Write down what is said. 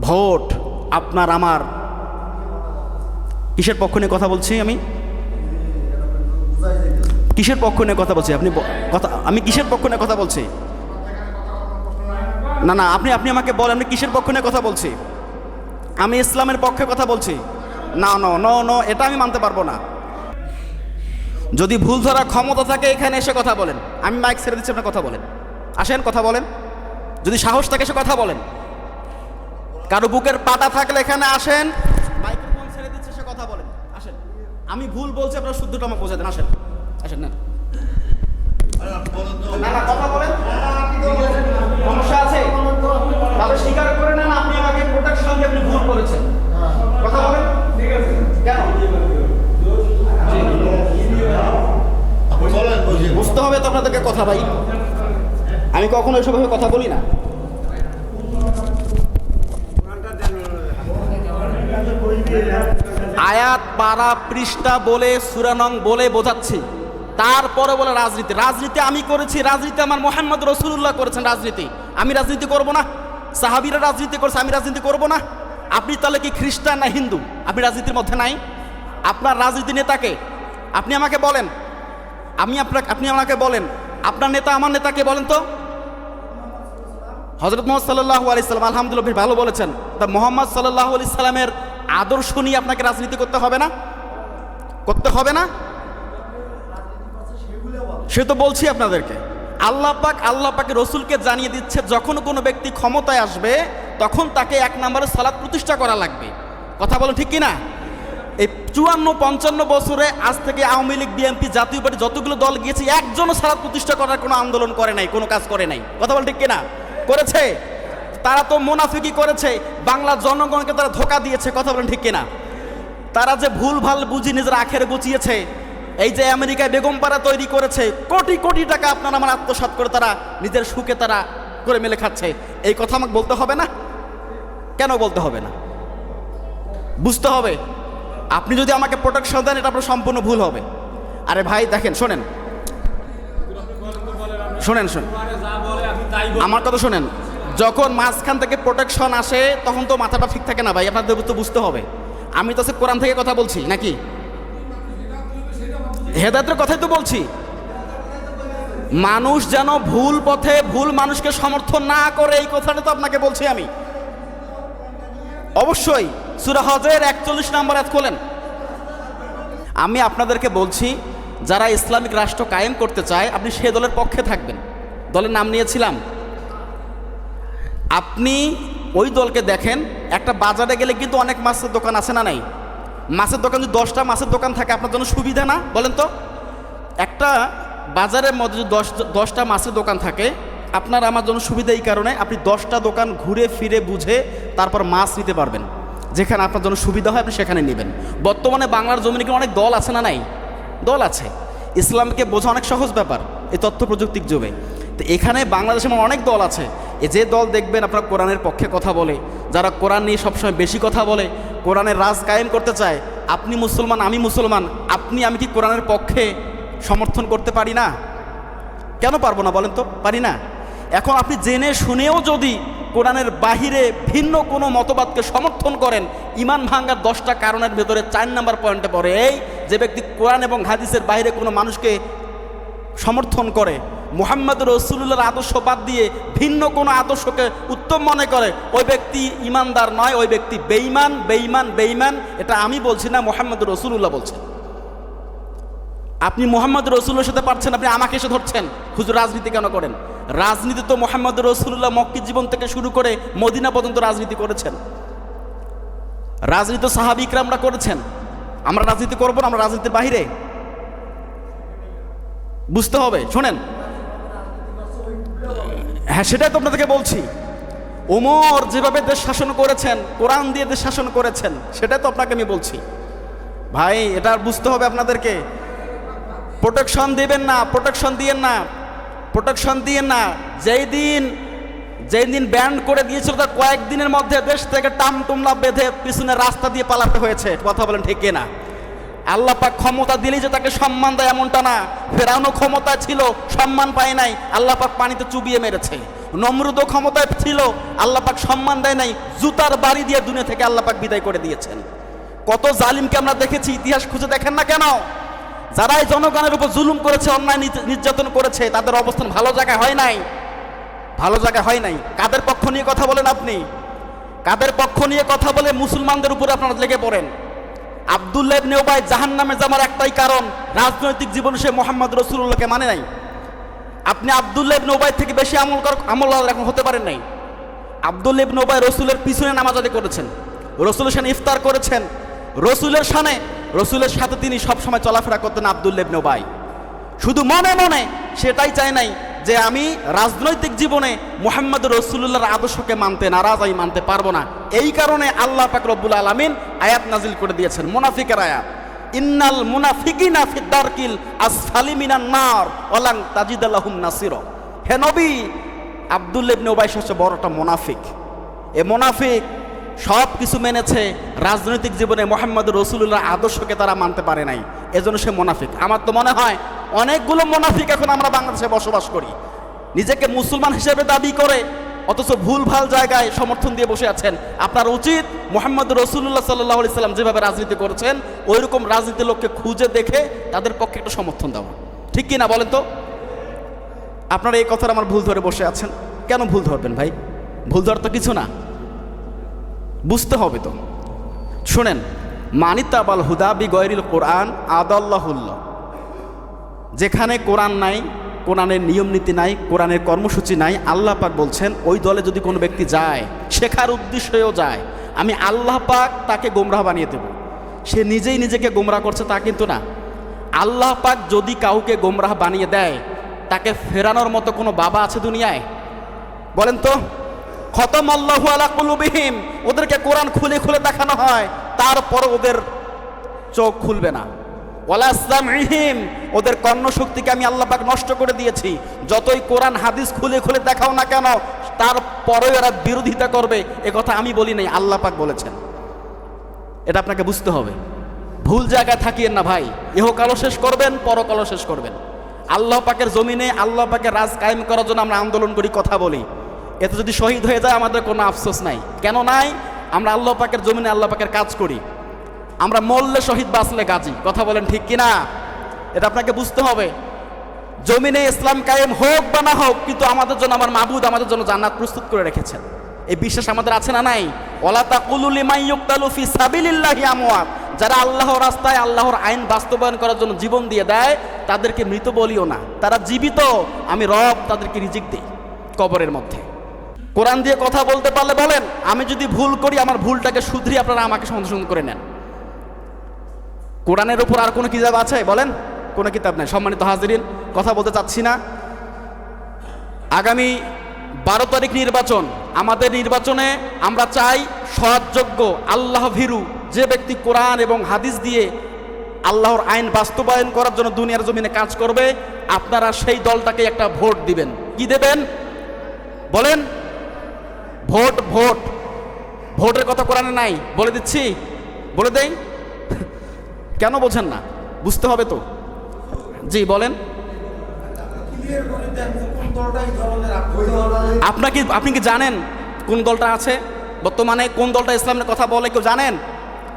Vote আপনার, আমার। কিসের পক্ষ নিয়ে কথা বলছি আমি? কিসের পক্ষ নিয়ে কথা বলছি? আপনি কথা, আমি কিসের পক্ষ নিয়ে কথা বলছি? না না, আপনি আপনি আমাকে বলেন, আমি কিসের পক্ষ নিয়ে কথা বলছি? আমি ইসলামের পক্ষে কথা বলছি। না, ন ন ন, এটা আমি মানতে পারব না। যদি ভুল ধরা ক্ষমতা থাকে, এখানে এসে কথা বলেন। আমি মাইক ছেড়ে দিচ্ছি আপনার কথা বলেন। আসেন, কথা বলেন। যদি সাহস থাকে, এসে কথা বলেন। কারও বুকের পাটা থাকলে এখানে আসেন। মাইক্রোফোন ছেড়ে দিচ্ছে সে কথা বলেন। আসেন। আমি ভুল বলছি আপনার শুদ্ধটা আমাকে বোঝা দেন আসেন। আসেন না না না কথা বলেন। সমস্যা আছে। তাহলে স্বীকার করে নেন আপনি আমাকে দিয়ে আপনি ভুল করেছেন। কথা বলেন। ঠিক আছে কেন বুঝতে হবে তো আপনাদেরকে কথা ভাই। আমি কখনো এসবভাবে কথা বলি না। আয়াত পাড়া পৃষ্ঠা বলে, সুরানং বলে বোঝাচ্ছি। তারপরে বলে রাজনীতি। রাজনীতি আমি করেছি, রাজনীতি আমার মোহাম্মদ রসুল্লাহ করেছেন রাজনীতি। আমি রাজনীতি করব না। সাহাবিরা রাজনীতি করছে, আমি রাজনীতি করব না। আপনি তাহলে কি খ্রিস্টান না হিন্দু? আপনি রাজনীতির মধ্যে নাই। আপনার রাজনীতি নেতাকে আপনি আমাকে বলেন। আমি আপনাকে, আপনি আমাকে বলেন। আপনার নেতা আমার নেতাকে বলেন তো? হজরত মোহাম্মদ সাল্লাহ আলাইসাল্লাম আলহামদুলিল্লাহ, বেশ ভালো বলেছেন। তা মোহাম্মদ সাল্লাহ আলি সাল্লামের আদর্শ নিয়ে আপনাকে রাজনীতি করতে হবে না? করতে হবে না? সে তো বলছি আপনাদেরকে। আল্লাহ পাক আল্লাহ পাক রসুলকে জানিয়ে দিচ্ছে, যখন কোনো ব্যক্তি ক্ষমতায় আসবে, তখন তাকে এক নম্বরে সালাদ প্রতিষ্ঠা করা লাগবে। কথা বলো ঠিক কি না এই চুয়ান্ন, পঞ্চান্ন বছরে আজ থেকে আওয়ামী লীগ, বিএনপি, জাতীয় পার্টি যতগুলো দল গিয়েছে, একজনও সালাদ প্রতিষ্ঠা করার কোনো আন্দোলন করে নাই, কোনো কাজ করে নাই। কথা বল ঠিক কিনা? করেছে? তারা তো মুনাফিকি করেছে, বাংলা জনগণকে তারা ধোকা দিয়েছে, কথা বলেন ঠিক কিনা? তারা যে ভুল ভালো বুঝি নিজের আখের বুঝিয়েছে এই যে আমেরিকায় বেগম পাড়া তৈরি করেছে, কোটি কোটি টাকা আপনার আমার আত্মসাৎ করে তারা নিজের সুখে তারা করে মেলে খাচ্ছে। এই কথা আমাকে বলতে হবে না? কেন বলতে হবে না? বুঝতে হবে। আপনি যদি আমাকে প্রোটেকশন দেন, এটা আপনার সম্পূর্ণ ভুল হবে। আরে ভাই, দেখেন, শোনেন। শোনেন শোনেন। আমার কথা শোনেন। যখন মাঝখান থেকে প্রোটেকশন আসে, তখন তো মাথাটা ঠিক থাকে না ভাই, আপনাদের তো বুঝতে হবে। আমি তো সে কোরআন থেকে কথা বলছি, নাকি? হেদায়তের কথাই তো বলছি। মানুষ যেন ভুল পথে ভুল মানুষকে সমর্থন না করে, এই কথাটা তো আপনাকে বলছি আমি। অবশ্যই, সুরা হজের একচল্লিশ নম্বর এত খোলেন। আমি আপনাদেরকে বলছি, যারা ইসলামিক রাষ্ট্র কায়েম করতে চায়, আপনি সে দলের পক্ষে থাকবেন। দলের নাম নিয়েছিলাম। আপনি ওই দলকে দেখেন, একটা বাজারে গেলে কিন্তু অনেক মাছের দোকান আছে না নাই? মাছের দোকান যদি দশটা মাছের দোকান থাকে, আপনার জন্য সুবিধা না? বলেন তো। একটা বাজারের মধ্যে যদি দশ, দশটা মাছের দোকান থাকে, আপনার আমার জন্য সুবিধা এই কারণে আপনি দশটা দোকান ঘুরে ফিরে বুঝে তারপর মাছ নিতে পারবেন। যেখানে আপনার জন্য সুবিধা হয়, আপনি সেখানে নেবেন। বর্তমানে বাংলার জমিনে অনেক দল আছে না নাই? দল আছে। ইসলামকে বোঝা অনেক সহজ ব্যাপার, এই তথ্য প্রযুক্তির যুগে। তো এখানে বাংলাদেশে আমার অনেক দল আছে। যে দল দেখবেন আপনার কোরআনের পক্ষে কথা বলে, যারা কোরআন নিয়ে সবসময় বেশি কথা বলে, কোরআনের রাজ কায়েম করতে চায়, আপনি মুসলমান, আমি মুসলমান, আপনি, আমি কি কোরআনের পক্ষে সমর্থন করতে পারি না? কেন পারব না বলেন তো? পারি না। এখন আপনি জেনে শুনেও যদি কোরআনের বাহিরে ভিন্ন কোনো মতবাদকে সমর্থন করেন, ইমান ভাঙ্গার দশটা কারণের ভেতরে চার নাম্বার পয়েন্টে পড়ে এই যে ব্যক্তি কোরআন এবং হাদিসের বাইরে কোনো মানুষকে সমর্থন করে মোহাম্মদ রসুল্লাহর আদর্শ বাদ দিয়ে ভিন্ন কোনো আদর্শকে উত্তম মনে করে, ওই ব্যক্তি ইমানদার নয়, ওই ব্যক্তি বেইমান বেইমান বেইমান এটা আমি বলছি না, মোহাম্মদ রসুল্লাহ বলছেন। আপনি মোহাম্মদ রসুল্লার সাথে পারছেন, আপনি আমাকে এসে ধরছেন, হুজুর রাজনীতি কেন করেন? রাজনীতি তো মোহাম্মদ রসুল্লাহ মক্কি জীবন থেকে শুরু করে মদিনা পর্যন্ত রাজনীতি করেছেন। রাজনীতি সাহাবিকরা আমরা করেছেন, আমরা রাজনীতি করব না, আমরা রাজনীতির বাহিরে। বুঝতে হবে, শোনেন। হ্যাঁ সেটাই তো আপনাদেরকে বলছি। ওমর যেভাবে দেশ শাসন করেছেন, কোরআন দিয়ে দেশ শাসন করেছেন, সেটাই তো আপনাকে আমি বলছি। ভাই, এটা বুঝতে হবে আপনাদেরকে। প্রোটেকশন দিবেন না প্রোটেকশন দিয়েন না প্রোটেকশন দিয়েন না। যেই দিন যেই দিন ব্যান্ড করে দিয়েছিল, তার কয়েকদিনের মধ্যে দেশ থেকে টামটুমলা বেঁধে পিছনে রাস্তা দিয়ে পালাতে হয়েছে। কথা বলেন ঠিক না আল্লাহ পাক ক্ষমতা দিলেই যে তাকে সম্মান দেয় এমনটা না। ফেরানো ক্ষমতা ছিল, সম্মান পায় নাই, আল্লাহ পাক পানিতে চুবিয়ে মেরেছে। নমরুদও ক্ষমতায় ছিল, আল্লাহ পাক সম্মান দেয় নাই, জুতার বাড়ি দিয়ে দুনিয়া থেকে আল্লাহ পাক বিদায় করে দিয়েছেন। কত জালিমকে আমরা দেখেছি, ইতিহাস খুঁজে দেখেন না কেন? যারা এই জনগণের উপর জুলুম করেছে, অন্যায় নির্য- নির্যাতন করেছে, তাদের অবস্থান ভালো জায়গায় হয় নাই। ভালো জায়গায় হয় নাই। কাদের পক্ষ নিয়ে কথা বলেন আপনি? কাদের পক্ষ নিয়ে কথা বলে মুসলমানদের উপরে আপনারা লেগে পড়েন? আবদুল্লাহ ইবনে উবাই জাহান নামে যাওয়ার একটাই কারণ, রাজনৈতিক জীবনে সে মোহাম্মদ রসুল্লাহকে মানে নাই। আপনি আবদুল্লাহ ইবনে উবাই থেকে বেশি আমল আমল এখন হতে পারেন নাই। আবদুল্লাহ ইবনে উবাই রসুলের পিছনে নামাজ আদায় করেছেন, রসুলের সামনে ইফতার করেছেন। রসুলের সামনে, রসুলের সাথে তিনি সবসময় চলাফেরা করতেন আবদুল্লাহ ইবনে উবাই। শুধু মনে মনে সেটাই চায় নাই যে আমি রাজনৈতিক জীবনে মোহাম্মদ রসুল্লাহর আদর্শকে মানতে নারাজ, আমি মানতে পারব না। এই কারণে আল্লাহ পাক রব্বুল আলমিন আয়াত নাজিল করে দিয়েছেন, মুনাফিকের আয়াত। ইন্নাল মুনাফিকিনা ফিদ্দারকিল আসফালি মিনান নার ওয়ালাং তাজিদাল্লাহুম নাসির। হে নবী আব্দুল্লাহ ইবনে উবাই হচ্ছে বড়টা মুনাফিক। এ মুনাফিক সব কিছু মেনেছে রাজনৈতিক জীবনে মোহাম্মদ রসুল্লাহ আদর্শকে তারা মানতে পারে নাই। এজন্য সে মোনাফিক। আমার তো মনে হয় অনেকগুলো মোনাফিক এখন আমরা বাংলাদেশে বসবাস করি। নিজেকে মুসলমান হিসেবে দাবি করে, অথচ ভুল ভালো জায়গায় সমর্থন দিয়ে বসে আছেন। আপনার উচিত মোহাম্মদ রসুল্লাহ সাল্লাহ সাল্লাম যেভাবে রাজনীতি করেছেন ওই রকম রাজনীতির লোককে খুঁজে দেখে তাদের পক্ষে একটা সমর্থন দেওয়া। ঠিক কি না বলেন তো? আপনারা এই কথার আমার ভুল ধরে বসে আছেন। কেন ভুল ধরবেন ভাই? ভুল ধর তো কিছু না। বুঝতে হবে তো। শোনেন, মানিতাবাল হুদা বি গয়রিল কোরআন আদাল্লাহুল্লাহ। যেখানে কোরআন নাই, কোরআনের নিয়ম নীতি নাই, কোরআনের কর্মসূচি নাই, আল্লাহ পাক বলছেন, ওই দলে যদি কোনো ব্যক্তি যায়, শেখার উদ্দেশ্যেও যায়, আমি আল্লাহ পাক তাকে গোমরাহ বানিয়ে দেব। সে নিজেই নিজেকে গোমরাহ করছে তা কিন্তু না। আল্লাহ পাক যদি কাউকে গোমরাহ বানিয়ে দেয়, তাকে ফেরানোর মতো কোনো বাবা আছে দুনিয়ায়? বলেন তো, খতম আল্লাহু আলা কুলুবিহিম, ওদেরকে কোরআন খুলে খুলে দেখানো হয় তারপর ওদের চোখ খুলবে না। ওয়ালা ইসলামহিম ওদের কর্ণশক্তিকে আমি আল্লাহ পাক নষ্ট করে দিয়েছি। যতই কোরআন, হাদিস খুলে খুলে দেখাও না কেন, তারপরেও এরা বিরোধিতা করবে। এ কথা আমি বলি নাই, আল্লাহ পাক বলেছেন। এটা আপনাকে বুঝতে হবে। ভুল জায়গায় থাকিয়েন না ভাই। ইহকালও শেষ করবেন পর পরকালও শেষ করবেন। আল্লাহ পাকের জমিনে, আল্লাহ পাকের রাজ কায়েম করার জন্য আমরা আন্দোলন করি, কথা বলি। এতে যদি শহীদ হয়ে যায়, আমাদের কোনো আফসোস নাই। কেন নাই? আমরা আল্লাহ পাকের জমিনে আল্লাহ পাকের কাজ করি। আমরা মল্লে শহীদ বাঁচলে গাজী। কথা বলেন ঠিক কিনা? এটা আপনাকে বুঝতে হবে। জমিনে ইসলাম কায়েম হোক বা না হোক, কিন্তু আমাদের জন্য আমার মাবুদ আমাদের জন্য জান্নাত প্রস্তুত করে রেখেছেন। এই বিশ্বাস আমাদের আছে না নাই? ওলা তাকুলুল ইমাইয়ুক্তালু ফি সাবিলিল্লাহি আমওয়াত। যারা আল্লাহর রাস্তায়, আল্লাহর আইন বাস্তবায়ন করার জন্য জীবন দিয়ে দেয়, তাদেরকে মৃত বলিও না। তারা জীবিত, আমি রব তাদেরকে রিজিক দিই কবরের মধ্যে। কোরআন দিয়ে কথা বলতে পারলে বলেন, আমি যদি ভুল করি, আমার ভুলটাকে শুধরিয়ে আপনারা আমাকে সংশোধন করে নেন। কোরআনের উপর আর কোনো কিতাব আছে? বলেন, কোনো কিতাব নেই। সম্মানিত হাজিরিন, কথা বলতে চাচ্ছি না। আগামী বারো তারিখ নির্বাচন। আমাদের নির্বাচনে আমরা চাই সৎযোগ্য, আল্লাহ ভীরু, যে ব্যক্তি কোরআন এবং হাদিস দিয়ে আল্লাহর আইন বাস্তবায়ন করার জন্য দুনিয়ার জমিনে কাজ করবে, আপনারা সেই দলটাকে একটা ভোট দিবেন। কি দেবেন? বলেন, ভোট ভোট। ভোটের কথা কোরআনে নাই। বলে দিচ্ছি। বলে দেই। কেন বোঝেন না? বুঝতে হবে তো। জি, বলেন। আপনাকে আপনি কি জানেন কোন দলটা আছে? বর্তমানে কোন দলটা ইসলামের কথা বলে কেউ জানেন?